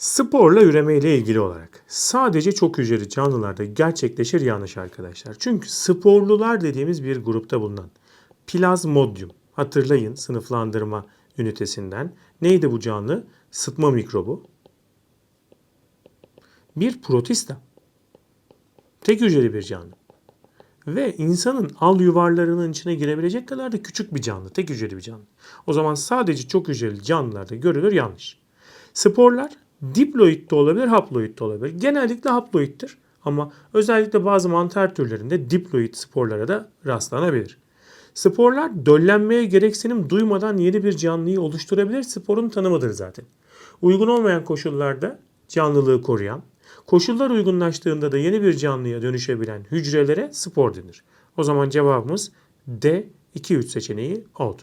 Sporla üreme ile ilgili olarak sadece çok hücreli canlılarda gerçekleşir yanlış arkadaşlar. Çünkü sporlular dediğimiz bir grupta bulunan plazmodium hatırlayın sınıflandırma ünitesinden neydi bu canlı? Sıtma mikrobu. Bir protista. Tek hücreli bir canlı. Ve insanın al yuvarlarının içine girebilecek kadar da küçük bir canlı. Tek hücreli bir canlı. O zaman sadece çok hücreli canlılarda görülür yanlış. Sporlar diploid de olabilir, haploid de olabilir. Genellikle haploiddir ama özellikle bazı mantar türlerinde diploid sporlara da rastlanabilir. Sporlar döllenmeye gereksinim duymadan yeni bir canlıyı oluşturabilir. Sporun tanımıdır zaten. Uygun olmayan koşullarda canlılığı koruyan, koşullar uygunlaştığında da yeni bir canlıya dönüşebilen hücrelere spor denir. O zaman cevabımız D 2-3 seçeneği oldu.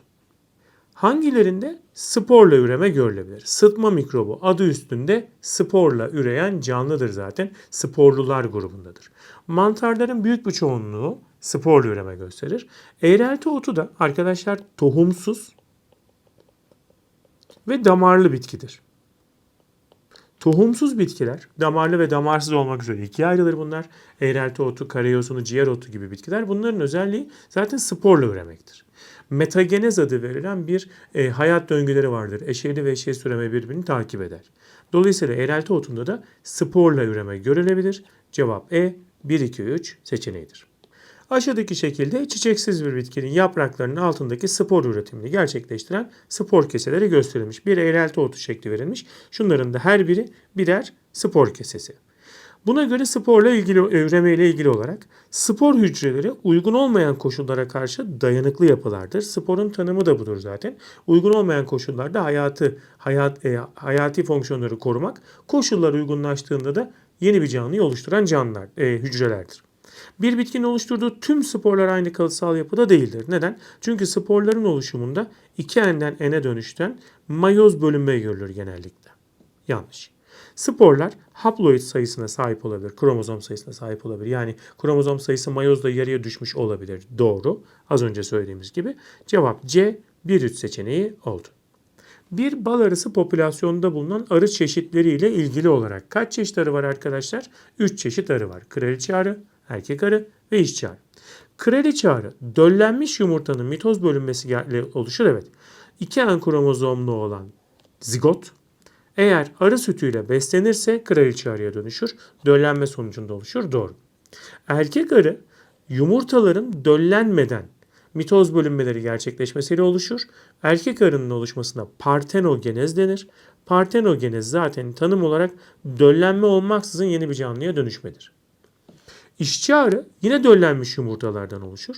Hangilerinde sporla üreme görülebilir? Sıtma mikrobu adı üstünde sporla üreyen canlıdır zaten. Sporlular grubundadır. Mantarların büyük bir çoğunluğu sporla üreme gösterir. Eğrelti otu da arkadaşlar tohumsuz ve damarlı bitkidir. Tohumsuz bitkiler, damarlı ve damarsız olmak üzere ikiye ayrılır bunlar. Eğrelti otu, karayosunu, ciğer otu gibi bitkiler. Bunların özelliği zaten sporla üremektir. Metagenez adı verilen bir e, hayat döngüleri vardır. Eşeyli ve eşeği üreme birbirini takip eder. Dolayısıyla eğrelti otunda da sporla üreme görülebilir. Cevap E 1-2-3 seçeneğidir. Aşağıdaki şekilde çiçeksiz bir bitkinin yapraklarının altındaki spor üretimini gerçekleştiren spor keseleri gösterilmiş. Bir eğrelti otu şekli verilmiş. Şunların da her biri birer spor kesesi. Buna göre sporla ilgili üreme ile ilgili olarak spor hücreleri uygun olmayan koşullara karşı dayanıklı yapılardır. Sporun tanımı da budur zaten. Uygun olmayan koşullarda hayatı hayat e, hayati fonksiyonları korumak, koşullar uygunlaştığında da yeni bir canlıyı oluşturan canlılar, e, hücrelerdir. Bir bitkinin oluşturduğu tüm sporlar aynı kalıtsal yapıda değildir. Neden? Çünkü sporların oluşumunda iki enden ene dönüşten mayoz bölünme görülür genellikle. Yanlış. Sporlar haploid sayısına sahip olabilir, kromozom sayısına sahip olabilir. Yani kromozom sayısı mayozda yarıya düşmüş olabilir. Doğru. Az önce söylediğimiz gibi. Cevap C 1-3 seçeneği oldu. Bir bal arısı popülasyonunda bulunan arı çeşitleriyle ilgili olarak kaç çeşit arı var arkadaşlar? 3 çeşit arı var. Kraliçe arı, erkek arı ve işçi arı. Kraliçe arı döllenmiş yumurtanın mitoz bölünmesiyle oluşur evet. İki en kromozomlu olan zigot eğer arı sütüyle beslenirse kraliçe arıya dönüşür. Döllenme sonucunda oluşur. Doğru. Erkek arı yumurtaların döllenmeden mitoz bölünmeleri gerçekleşmesiyle oluşur. Erkek arının oluşmasına partenogenez denir. Partenogenez zaten tanım olarak döllenme olmaksızın yeni bir canlıya dönüşmedir. İşçi arı yine döllenmiş yumurtalardan oluşur.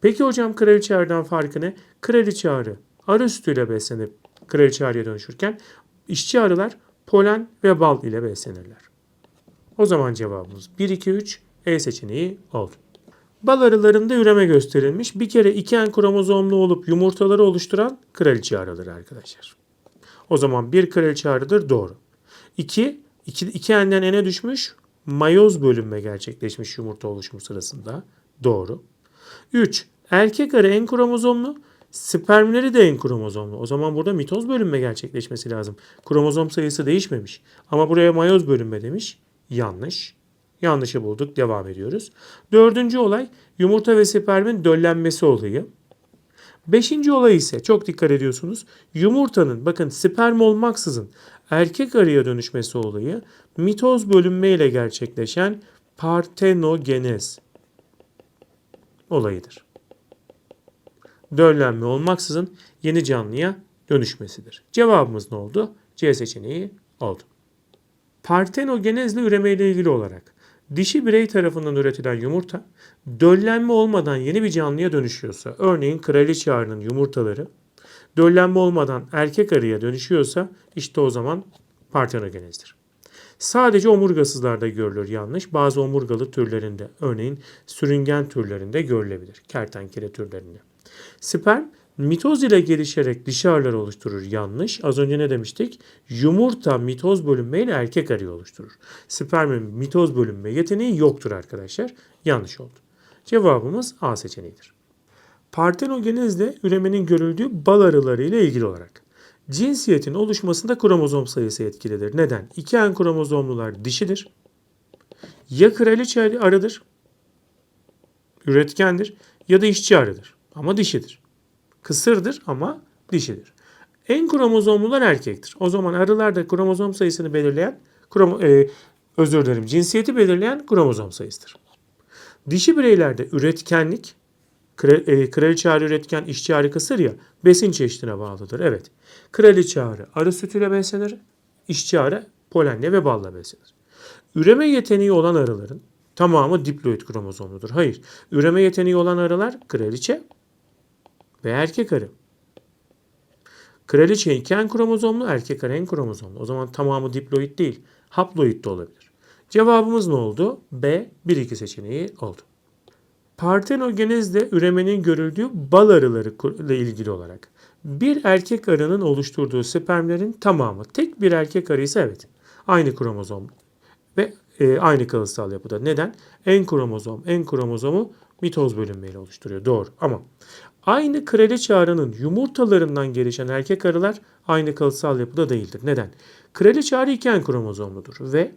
Peki hocam kraliçe arıdan farkı ne? Kraliçe arı arı sütüyle beslenip kraliçe arıya dönüşürken işçi arılar polen ve bal ile beslenirler. O zaman cevabımız 1, 2, 3 E seçeneği oldu. Bal arılarında üreme gösterilmiş. Bir kere iki en kromozomlu olup yumurtaları oluşturan kraliçe arıdır arkadaşlar. O zaman bir kraliçe arıdır doğru. İki, iki, iki enden ene düşmüş mayoz bölünme gerçekleşmiş yumurta oluşumu sırasında. Doğru. 3. Erkek arı en kromozomlu, spermleri de en kromozomlu. O zaman burada mitoz bölünme gerçekleşmesi lazım. Kromozom sayısı değişmemiş. Ama buraya mayoz bölünme demiş. Yanlış. Yanlışı bulduk. Devam ediyoruz. Dördüncü olay yumurta ve spermin döllenmesi olayı. Beşinci olay ise çok dikkat ediyorsunuz. Yumurtanın bakın sperm olmaksızın erkek arıya dönüşmesi olayı mitoz bölünme ile gerçekleşen partenogenez olayıdır. Döllenme olmaksızın yeni canlıya dönüşmesidir. Cevabımız ne oldu? C seçeneği oldu. Partenogenezle üreme ile ilgili olarak dişi birey tarafından üretilen yumurta döllenme olmadan yeni bir canlıya dönüşüyorsa, örneğin kraliçe arının yumurtaları döllenme olmadan erkek arıya dönüşüyorsa işte o zaman partenogenezdir. Sadece omurgasızlarda görülür yanlış. Bazı omurgalı türlerinde, örneğin sürüngen türlerinde görülebilir. Kertenkele türlerinde. Sperm mitoz ile gelişerek dişi oluşturur yanlış. Az önce ne demiştik? Yumurta mitoz bölünmeyle erkek arıyı oluşturur. Spermin mitoz bölünme yeteneği yoktur arkadaşlar. Yanlış oldu. Cevabımız A seçeneğidir. Partenogenezle üremenin görüldüğü bal arıları ile ilgili olarak Cinsiyetin oluşmasında kromozom sayısı etkilidir. Neden? 2N kromozomlular dişidir. Ya kraliçe arıdır, üretkendir ya da işçi arıdır ama dişidir. Kısırdır ama dişidir. En kromozomlular erkektir. O zaman arılarda kromozom sayısını belirleyen, kromo, e, özür dilerim, cinsiyeti belirleyen kromozom sayısıdır. Dişi bireylerde üretkenlik, e, kraliçe arı üretken, işçi arı kısır ya, besin çeşidine bağlıdır. Evet, kraliçe arı arı sütüyle beslenir, işçi arı polenle ve balla beslenir. Üreme yeteneği olan arıların tamamı diploid kromozomludur. Hayır, üreme yeteneği olan arılar kraliçe ve erkek arı. Kraliçe iki en kromozomlu, erkek arı en kromozomlu. O zaman tamamı diploid değil, haploid de olabilir. Cevabımız ne oldu? B, 1-2 seçeneği oldu. Partenogenezde üremenin görüldüğü bal arıları ile ilgili olarak bir erkek arının oluşturduğu spermlerin tamamı tek bir erkek arı ise evet aynı kromozom ve e, aynı kalıtsal yapıda. Neden? En kromozom, en kromozomu mitoz bölünmeyle oluşturuyor. Doğru ama aynı kraliçe arının yumurtalarından gelişen erkek arılar aynı kalıtsal yapıda değildir. Neden? Kraliçe arı iki en kromozomludur ve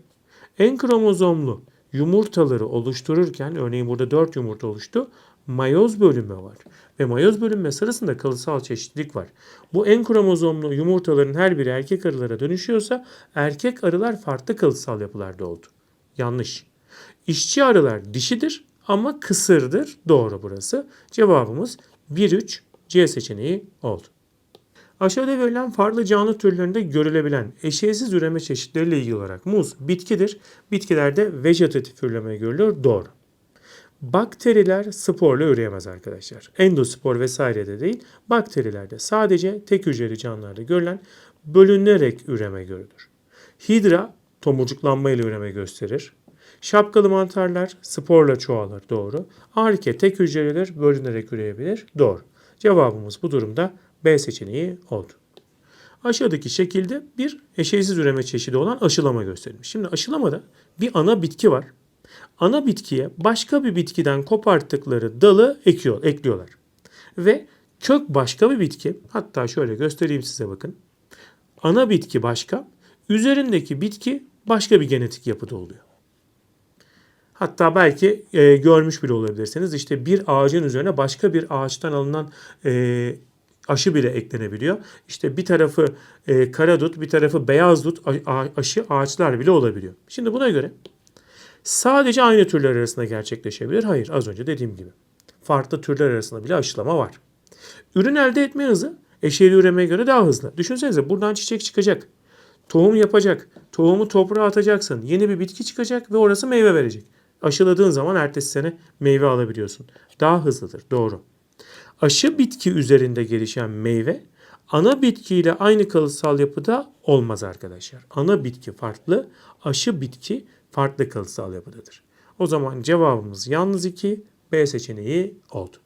en kromozomlu yumurtaları oluştururken örneğin burada 4 yumurta oluştu. Mayoz bölünme var. Ve mayoz bölünme sırasında kalıtsal çeşitlilik var. Bu en kromozomlu yumurtaların her biri erkek arılara dönüşüyorsa erkek arılar farklı kalıtsal yapılarda oldu. Yanlış. İşçi arılar dişidir ama kısırdır. Doğru burası. Cevabımız 1-3 C seçeneği oldu. Aşağıda verilen farklı canlı türlerinde görülebilen eşeğsiz üreme çeşitleriyle ilgili olarak muz bitkidir. Bitkilerde vejetatif üreme görülür. Doğru. Bakteriler sporla üreyemez arkadaşlar. Endospor vesaire de değil. Bakterilerde sadece tek hücreli canlılarda görülen bölünerek üreme görülür. Hidra tomurcuklanma üreme gösterir. Şapkalı mantarlar sporla çoğalır. Doğru. Arke tek hücrelidir. Bölünerek üreyebilir. Doğru. Cevabımız bu durumda B seçeneği oldu. Aşağıdaki şekilde bir eşeğsiz üreme çeşidi olan aşılama gösterilmiş. Şimdi aşılamada bir ana bitki var. Ana bitkiye başka bir bitkiden koparttıkları dalı ekiyor, ekliyorlar. Ve kök başka bir bitki. Hatta şöyle göstereyim size bakın. Ana bitki başka, üzerindeki bitki başka bir genetik yapıda oluyor. Hatta belki e, görmüş bile olabilirsiniz. İşte bir ağacın üzerine başka bir ağaçtan alınan e, aşı bile eklenebiliyor. İşte bir tarafı e, kara dut, bir tarafı beyaz dut aşı ağaçlar bile olabiliyor. Şimdi buna göre sadece aynı türler arasında gerçekleşebilir. Hayır, az önce dediğim gibi. Farklı türler arasında bile aşılama var. Ürün elde etme hızı eşeğli üremeye göre daha hızlı. Düşünsenize buradan çiçek çıkacak. Tohum yapacak. Tohumu toprağa atacaksın. Yeni bir bitki çıkacak ve orası meyve verecek. Aşıladığın zaman ertesi sene meyve alabiliyorsun. Daha hızlıdır. Doğru. Aşı bitki üzerinde gelişen meyve ana bitkiyle aynı kalıtsal yapıda olmaz arkadaşlar. Ana bitki farklı, aşı bitki farklı kalıtsal yapıdadır. O zaman cevabımız yalnız 2 B seçeneği oldu.